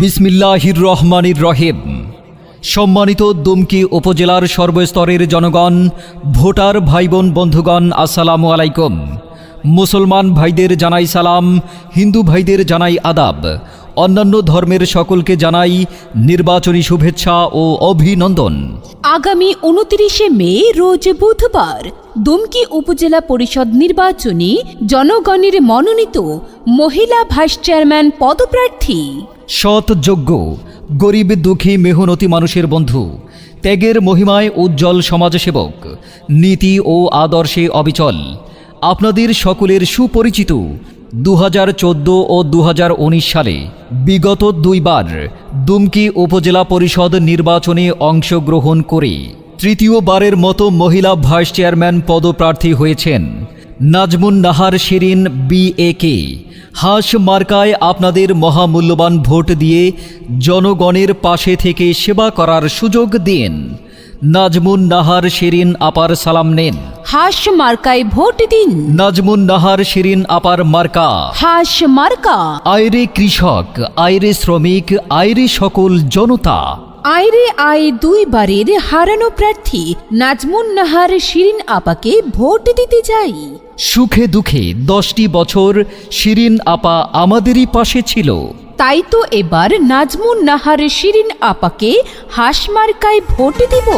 বিসমিল্লাহির রহমানির রহিম। সম্মানিত দুমকি উপজেলার সর্বস্তরের জনগণ, ভোটার ভাই বোন বন্ধুগণ, আসসালামু আলাইকুম। মুসলমান ভাইদের জানাই সালাম, হিন্দু ভাইদের জানাই আদাব। অন্যান্য ধর্মের সকলকে জানাই নির্বাচনী শুভেচ্ছা ও অভিনন্দন। আগামী উনত্রিশে মে, রোজ বুধবার, দুমকি উপজেলা পরিষদ নির্বাচনে জনগণের মনোনীত মহিলা ভাইস চেয়ারম্যান পদপ্রার্থী। সৎ যোগ্য গরিব, দুঃখী, মেহনতি মানুষের বন্ধু, ত্যাগের মহিমায় উজ্জ্বল সমাজসেবক, নীতি ও আদর্শে অবিচল, আপনাদের সকলের সুপরিচিত দু হাজার চোদ্দ ও দু হাজার উনিশ সালে বিগত দুইবার দুমকি উপজেলা পরিষদ নির্বাচনে অংশগ্রহণ করে তৃতীয়বারের মতো মহিলা ভাইস চেয়ারম্যান পদপ্রার্থী হয়েছেন। নাজমুন নাহার শিরিন বিএকে হাঁস মার্কায় আপনাদের মহামূল্যবান ভোট দিয়ে জনগণের পাশে থেকে সেবা করার সুযোগ দিন। নাজমুন নাহার শিরিন আপার সালাম নেন। হাস মার্কায় ভোট দিন। নাজমুন নাহার শিরিন আপার মার্কা। হাস মার্কা। আয়রে কৃষক আয়রে শ্রমিক আয়রে সকল জনতা। আইরে আই দুইবারের হারানো প্রার্থী নাজমুন নাহার শিরিন আপাকে ভোট দিতে যাই সুখে দুঃখে দশটি বছর শিরিন আপা আমাদেরই পাশে ছিল। তাই তো এবার নাজমুন নাহার শিরিন আপাকে হাস মার্কায় ভোট দিব।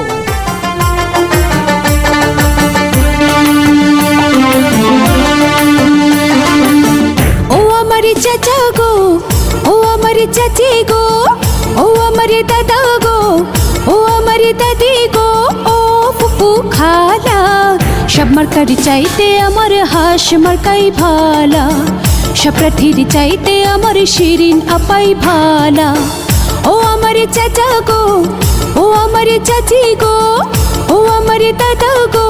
ও আমার চাচা গো ও আমার চাচি গো ও আমার দাদা দাদি গো ও ফুপু খালা। সব মার্কার চাইতে আমার হাস মার্কাই ভালা। সব প্রার্থীর চাইতে আমার শিরিন আপাই ভালা। ও আমার চাচা গো, ও আমার চাচি গো, ও আমার দাদা গো,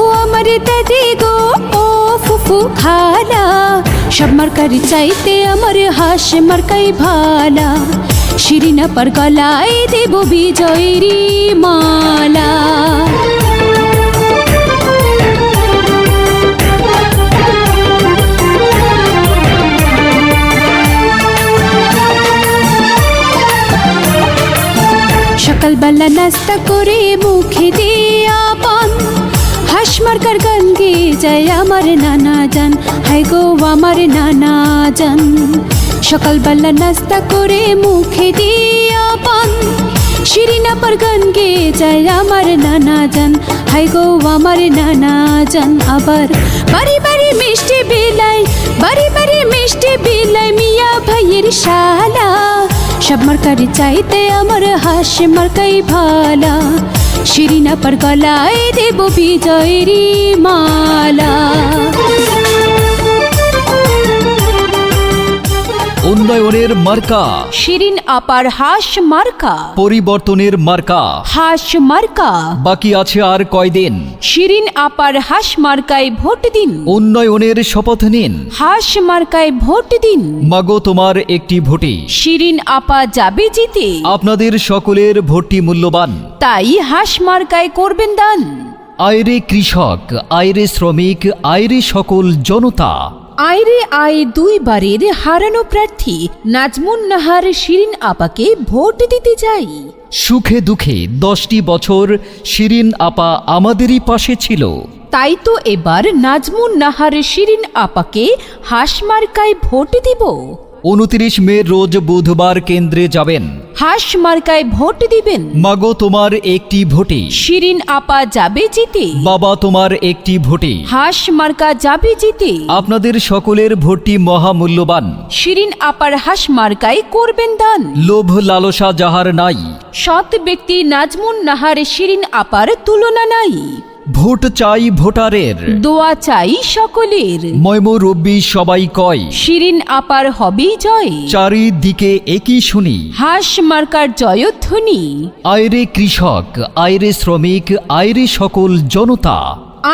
ও আমার দাদি গো, ও ফুফু খালা। সব মার্কার চাইতে আমার হাস মার্কাই ভালা। শিরিনা পর গলায় দেব বিজয়েরই মালা। সকালবেলা নাস্তা করে মুখে দিয়া পান। হাস মার্কার গান গেয়ে যায় আমার নানা জান। হাই গো আমার নানা জান। সকালবেলা নাস্তা করে মুখে দিয়া পান শিরিনা পর গান গেয়ে যায় আমার নানা জান। হাই গো আমার নানা জান। আবার বাড়ি বাড়ি মিষ্টি বিলাই, বাড়ি বাড়ি মিষ্টি বিলাই মিয়া ভাইয়ের শালা। সব মার্কারি চাইতে আমার হাস মার্কাই ভালা। শিরিনা পর গলায় দেব বিজয়েরই মালা। উন্নয়নের মার্কা। শিরিন আপার হাস মার্কা। পরিবর্তনের মার্কা। হাস মার্কা। বাকি আছে আর কয়দিন? শিরিন আপার হাস মার্কায় ভোট দিন। উন্নয়নের শপথ নিন। হাস মার্কায় ভোট দিন। মাগো তোমার একটি ভোটে শিরিন আপা যাবে জিতে। আপনাদের সকলের ভোটটি মূল্যবান। তাই হাস মার্কায় করবেন দান। আয়রে কৃষক আয়রে শ্রমিক আয়রে সকল জনতা। আইরে আই দুইবারের হারানো প্রার্থী নাজমুন নাহার শিরিন আপাকে ভোট দিতে যাই সুখে দুঃখে দশটি বছর শিরিন আপা আমাদেরই পাশে ছিল। তাই তো এবার নাজমুন নাহার শিরিন আপাকে হাসমার্কায় ভোট দিব। উনত্রিশ মে রোজ বুধবার কেন্দ্রে যাবেন। হাস মার্কায় ভোট দিবেন। মাগো তোমার একটি ভোটে। শিরিন আপা যাবে জিতে। বাবা তোমার একটি ভোটে। হাস মার্কা যাবে জিতে। আপনাদের সকলের ভোটটি মহামূল্যবান। শিরিন আপার হাস মার্কায় করবেন দান। লোভ লালসা যাহার নাই। সৎ ব্যক্তি নাজমুন নাহার শিরিন আপার তুলনা নাই। ভোট চাই ভোটারের। দোয়া চাই সকলের। ময়ম রব্বি সবাই কয় শিরিন আপার হবেই জয়। চারিদিকে একই শুনি। হাস মার্কার জয়ধ্বনি আয়রে কৃষক আয়রে শ্রমিক আয়রে সকল জনতা।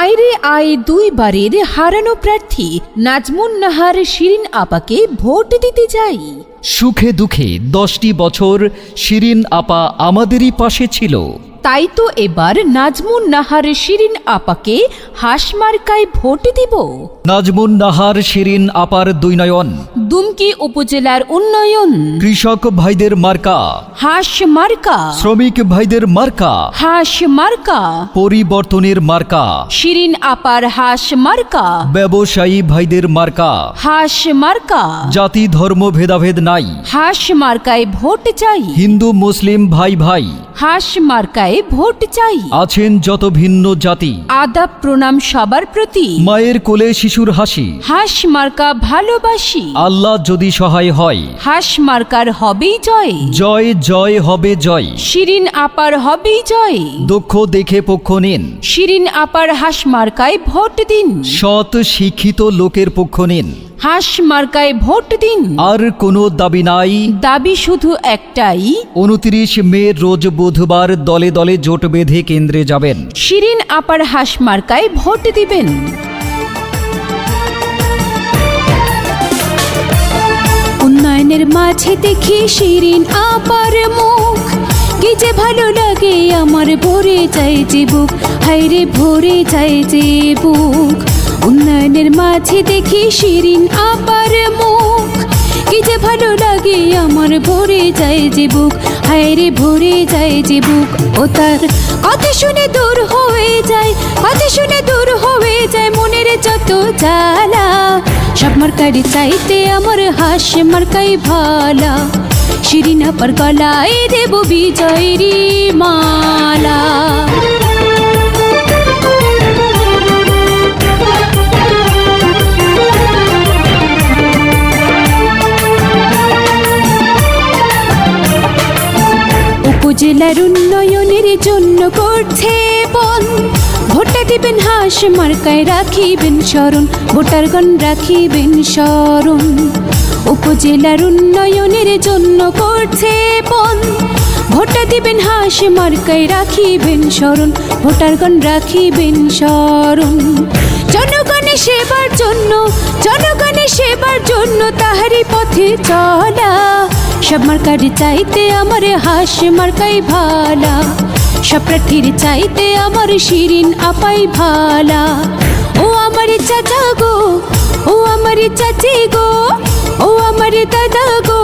আইরে আই দুইবারের হারানো প্রার্থী নাজমুন নাহার শিরিন আপাকে ভোট দিতে যাই সুখে দুঃখে দশটি বছর শিরিন আপা আমাদেরই পাশে ছিল। তাই তো এবার নাজমুন নাহার শিরিন আপাকে হাসমার্কায় ভোট দিব। নাজমুন নাহার শিরিন আপার দুই নয়ন। দুমকি উপজেলার উন্নয়ন। কৃষক ভাইদের মার্কা। হাস মার্কা। শ্রমিক ভাইদের মার্কা। হাস মার্কা। পরিবর্তনের মার্কা। শিরিন আপার হাস মার্কা। ব্যবসায়ী ভাইদের মার্কা। হাস মার্কা। জাতি ধর্ম ভেদাভেদ নাই। হাস মার্কায় ভোট চাই। হিন্দু মুসলিম ভাই ভাই। হাস মার্কায় ভোট চাই। আছেন যত ভিন্ন জাতি। আদাব প্রণাম সবার প্রতি। মায়ের কোলে শিশুর হাসি। হাস মার্কা ভালোবাসি। আল্লাহ যদি সহায় হয়। হাস মার্কার হবেই জয়। জয় জয় হবে জয়। শিরিন আপার হবেই জয়। দক্ষ দেখে পক্ষ নিন। শিরিন আপার হাস মার্কায় ভোট দিন। সৎ শিক্ষিত লোকের পক্ষ নিন। হাস মার্কায় ভোট দিন। আর কোনো দাবি নাই। দাবি শুধু একটাই। উনত্রিশ মে রোজ বুধবার দলে দলে জোট বেঁধে কেন্দ্রে যাবেন। শিরিন আপার হাস মার্কায় ভোট দিবেন। উন্নয়নের মাঝে দেখি শিরিন আপার মুখ। কি যে ভালো আমার ভরে যায় বুক হাইরে ভরে যায় বুক। উন্নয়নের মাঝে দেখি শিরিন আপার মুখ। কি যে ভালো লাগে আমার ভরে যায় বুক, হায়রে ভরে যায় বুক। ও তার কথা শুনে দূর হয়ে যায়, কথা শুনে দূর হয়ে যায় মনের যত জ্বালা। সব মার্কারি চাইতে আমার হাস মার্কাই ভালা। শিরিনা পর গলায় দেব বিজয়রি মালা। উপজেলার উন্নয়নের জন্য করছে বন। ভোটটা দিবেন হাস মার্কায় রাখিবেন স্মরণ ভোটারগণ রাখিবেন স্মরণ। উপজেলার উন্নয়নের জন্য করছে বন ভোটটা দিবেন হাস মার্কায় রাখিবেন স্মরণ। ভোটারগণ রাখিবেন স্মরণ। জনগণের সেবার জন্য জনগণের সেবার জন্য তাহারি পথে চলা। সব মার্কার চাইতে আমার হাস মার্কাই ভালা। সব প্রার্থীর চাইতে আমার শিরিন আপাই ভালা। ও আমার চাচা গো, ও আমার চাচি গো। ও আমার দাদা গো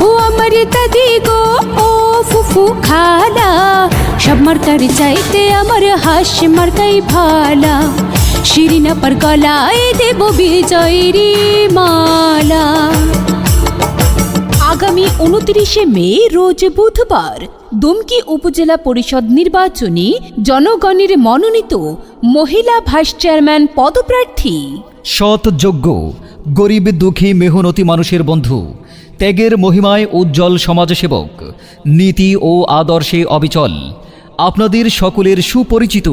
ও আমার দাদি গো ও ফুফু খালা সব মার্কার চাইতে আমার হাস মার্কাই ভালা শিরিন আপার গলায় দেব বিজয়রি মালা আগামী উনত্রিশে মে রোজ বুধবার দুমকি উপজেলা পরিষদ নির্বাচনে জনগণের মনোনীত মহিলা ভাইস চেয়ারম্যান পদপ্রার্থী সৎ যোগ্য গরিব, দুঃখী, মেহনতি মানুষের বন্ধু। ত্যাগের মহিমায় উজ্জ্বল সমাজসেবক। নীতি ও আদর্শে অবিচল। আপনাদের সকলের সুপরিচিত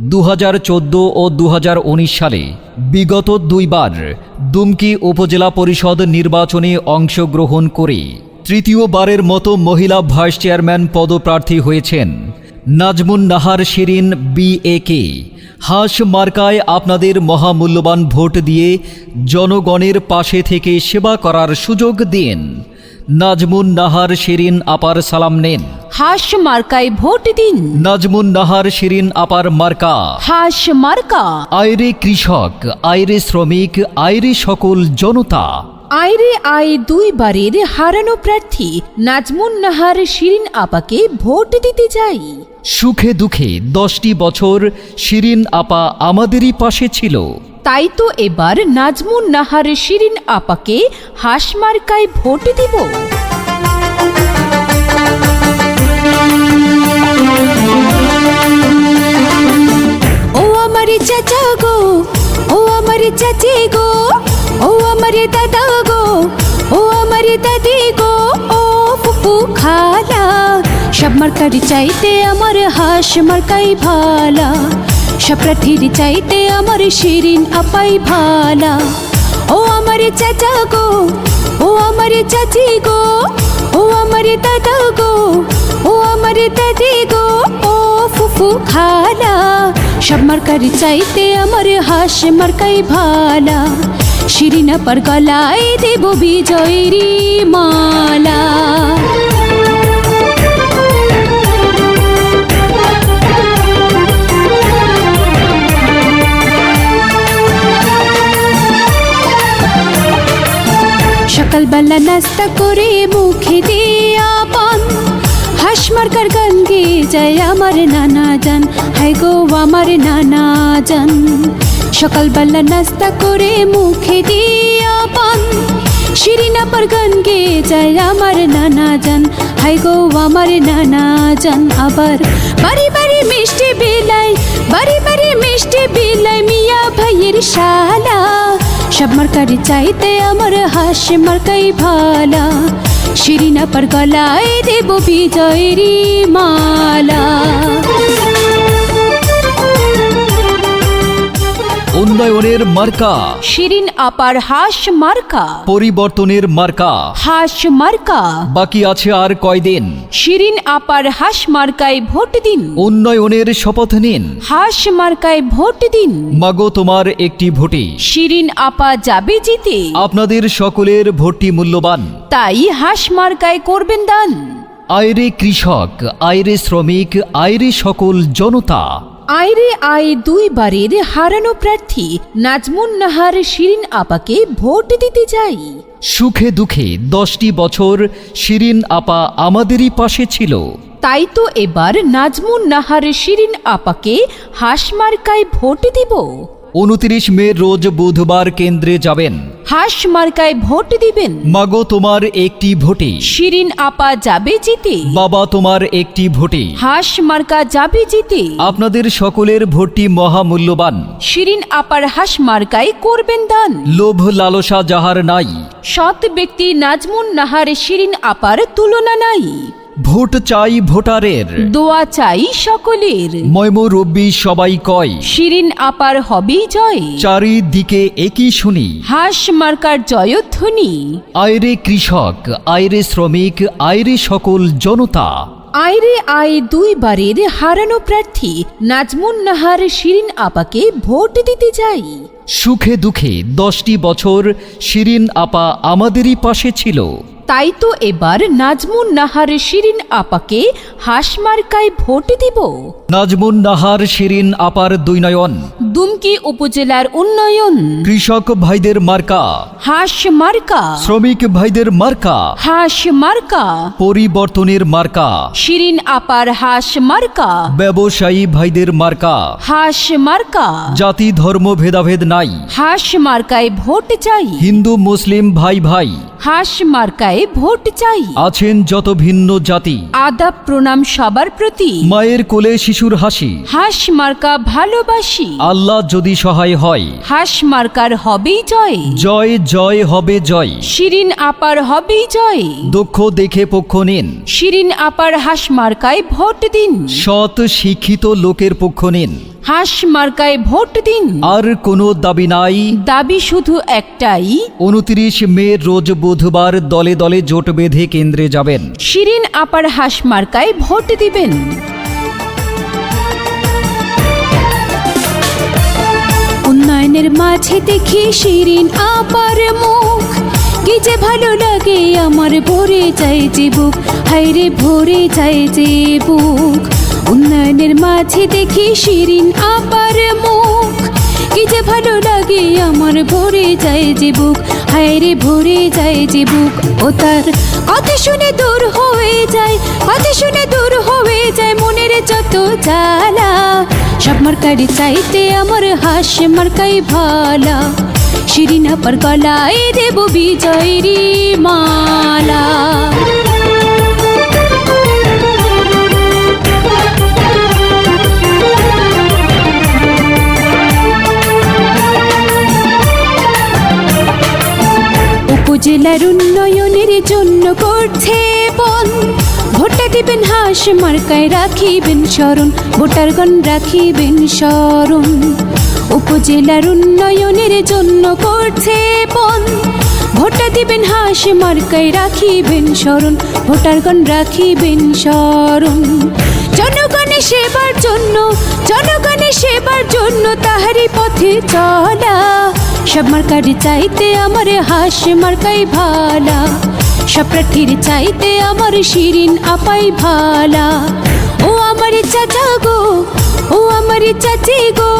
দু হাজার চোদ্দ ও দু হাজার উনিশ সালে বিগত দুইবার দুমকি উপজেলা পরিষদ নির্বাচনে অংশগ্রহণ করে তৃতীয়বারের মতো মহিলা ভাইস চেয়ারম্যান পদপ্রার্থী হয়েছেন। নাজমুন নাহার শিরিন বিএকে হাঁস মার্কায় আপনাদের মহামূল্যবান ভোট দিয়ে জনগণের পাশে থেকে সেবা করার সুযোগ দিন। নাজমুন নাহার শিরিন আপার সালাম নেন। হাস মার্কায় ভোট দিন। নাজমুন নাহার শিরিন আপার মার্কা। হাস মার্কা। আয়রে কৃষক আয়রে শ্রমিক আয়রে সকল জনতা। আইরে আয় দুইবারের হারানো প্রার্থী নাজমুন নাহার শিরিন আপাকে ভোট দিতে যাই সুখে দুঃখে দশটি বছর শিরিন আপা আমাদেরই পাশে ছিল। তাই তো এবার নাজমুন নাহার শিরিন আপাকে হাস মার্কায় ভোট দিব। ও আমার চাচা গো, ও আমার চাচি গো, ও আমার দাদা গো, ও আমার দাদি গো। সব মার্কারি চাইতে আমার হাস, মার্কাই ভালা। সব প্রার্থীর চাইতে আমার শিরিন, আপাই ভালা। ও আমার চাচা গো, ও আমার চাচি গো, ও আমার দাদা গো, ও আমার দাদি গো, ও ফুফু খালা। সব মার্কারি চাইতে আমার হাস, মার্কাই ভালা। শিরিনা পর গলায় দেব বিজয়রি মালা। সকালবেলা নাস্তা করে মুখে দিয়া পান হাঁস মার্কার গান গেয়ে যায় আমার নানা জান হাই গো আমার নানা জান সকালবেলা নাস্তা করে মুখে দিয়া পান শিরিনা পর গান গেয়ে যায় আমার নানা জান হাই গো আমার নানা জান আবার বাড়ি বাড়ি মিষ্টি বিলাই বাড়ি বাড়ি মিষ্টি বিলাই মিয়া ভাইয়ের শালা সব মার্কারি চাইতে আমার হাস মার্কাই ভালা। শিরিনা পর গলায় দেব বিজয়েরই মালা। উন্নয়নের মার্কা। শিরিন আপার হাস মার্কা। পরিবর্তনের মার্কা। হাস মার্কা। বাকি আছে আর কয়দিন? শিরিন আপার হাস মার্কায় ভোট দিন। উন্নয়নের শপথ নিন। হাস মার্কায় ভোট দিন। মাগো তোমার একটি ভোটে শিরিন আপা যাবে জিতে। আপনাদের সকলের ভোটটি মূল্যবান। তাই হাস মার্কায় করবেন দান। আয়রে কৃষক আয়রে শ্রমিক আয়রে সকল জনতা। আইরে আয় দুইবারের হারানো প্রার্থী নাজমুন নাহার শিরিন আপাকে ভোট দিতে যাই সুখে দুঃখে দশটি বছর শিরিন আপা আমাদেরই পাশে ছিল। তাই তো এবার নাজমুন নাহার শিরিন আপাকে হাস মার্কায় ভোট দিব। উনত্রিশ মে রোজ বুধবার কেন্দ্রে যাবেন। হাস মার্কায় ভোট দিবেন। মাগো তোমার একটি ভোটে। শিরিন আপা যাবে জিতে। বাবা তোমার একটি ভোটে। হাস মার্কা যাবে জিতে। আপনাদের সকলের ভোটটি মহামূল্যবান। শিরিন আপার হাস মার্কায় করবেন দান। লোভ লালসা যাহার নাই। সৎ ব্যক্তি নাজমুন নাহার শিরিন আপার তুলনা নাই। ভোট চাই ভোটারের। দোয়া চাই সকলের। ময়ম রব্বি সবাই কয় শিরিন আপার হবেই জয়। চারিদিকে একই শুনি। হাস মার্কার জয়ধ্বনি আয়রে কৃষক আয়রে শ্রমিক আয়রে সকল জনতা। আইরে আয় দুইবারের হারানো প্রার্থী নাজমুন নাহার শিরিন আপাকে ভোট দিতে যাই সুখে দুঃখে দশটি বছর শিরিন আপা আমাদেরই পাশে ছিল। তাই তো এবার নাজমুন নাহার শিরিন আপাকে হাস মার্কায় ভোট দিব। নাজমুন নাহার শিরিন আপার দুই নয়ন। দুমকি উপজেলার উন্নয়ন। কৃষক ভাইদের মার্কা। হাস মার্কা। শ্রমিক ভাইদের মার্কা। হাস মার্কা। পরিবর্তনের মার্কা। শিরিন আপার হাস মার্কা। ব্যবসায়ী ভাইদের মার্কা। হাস মার্কা। জাতি ধর্ম ভেদাভেদ নাই। হাস মার্কায় ভোট চাই। হিন্দু মুসলিম ভাই ভাই। হাস মার্কায় ভোট চাই। আছেন যত ভিন্ন জাতি। আদাব প্রণাম সবার প্রতি। মায়ের কোলে শিশুর হাসি। হাস মার্কা ভালোবাসি। আল্লাহ যদি সহায় হয়। হাস মার্কার হবেই জয়। জয় জয় হবে জয়। শিরিন আপার হবেই জয়। দক্ষ দেখে পক্ষ নিন। শিরিন আপার হাস মার্কায় ভোট দিন। সৎ শিক্ষিত লোকের পক্ষ নিন। হাস মার্কায় ভোট দিন। আর কোনো দাবি নাই। দাবি শুধু একটাই। উনত্রিশ মে রোজ বুধবার দলে দলে জোট বেঁধে কেন্দ্রে যাবেন। শিরিন আপার হাস মার্কায় ভোট দিবেন। উন্নয়নের মাঝে দেখি শিরিন আপার মুখ। কি যে ভালো লাগে আমার ভরে যায় যে বুক। হাইরে ভরে যায় যে বুক। উন্নয়নের মাঝে দেখি শিরিন আপার মুখ। কি যে ভালো লাগে আমার ভরে যায় যে বুক। হায়রে ভরে যায় যে বুক। ও তার কথা শুনে দূর হয়ে যায়, কথা শুনে দূর হয়ে যায় মনের যত জ্বালা। সব মার্কারি চাইতে আমার হাস মার্কাই ভালা। শিরিনা পর গলায় দেব বিজয়েরই মালা। উপজেলার উন্নয়নের জন্য করছে বন ভোটটা দিবেন হাস, মার্কায় রাখিবেন স্মরণ ভোটারগণ রাখিবেন স্মরণ উপজেলার উন্নয়নের জন্য করছে বন ভোটটা দিবেন হাস, মার্কায় রাখিবেন স্মরণ ভোটারগণ রাখিবেন স্মরণ জনগণের সেবার জন্য, জনগণের সেবার জন্য তাহারি পথে চলা। সব মার্কারি চাইতে আমার হাস, মার্কাই ভালা। সব প্রার্থীর চাইতে আমার শিরিন, আপাই ভালা। ও আমার চাচা গো, ও আমার চাচি গো,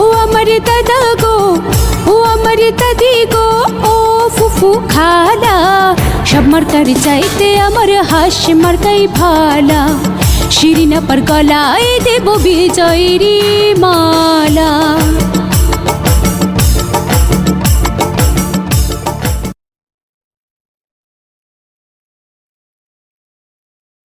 ও আমার দাদা গো, ও আমার দাদি গো, ও ফুফু খালা। সব মার্কার চাইতে আমার হাস, মার্কাই ভালা। শিরিনা পর গলায় দেব বিজয়েরই মালা।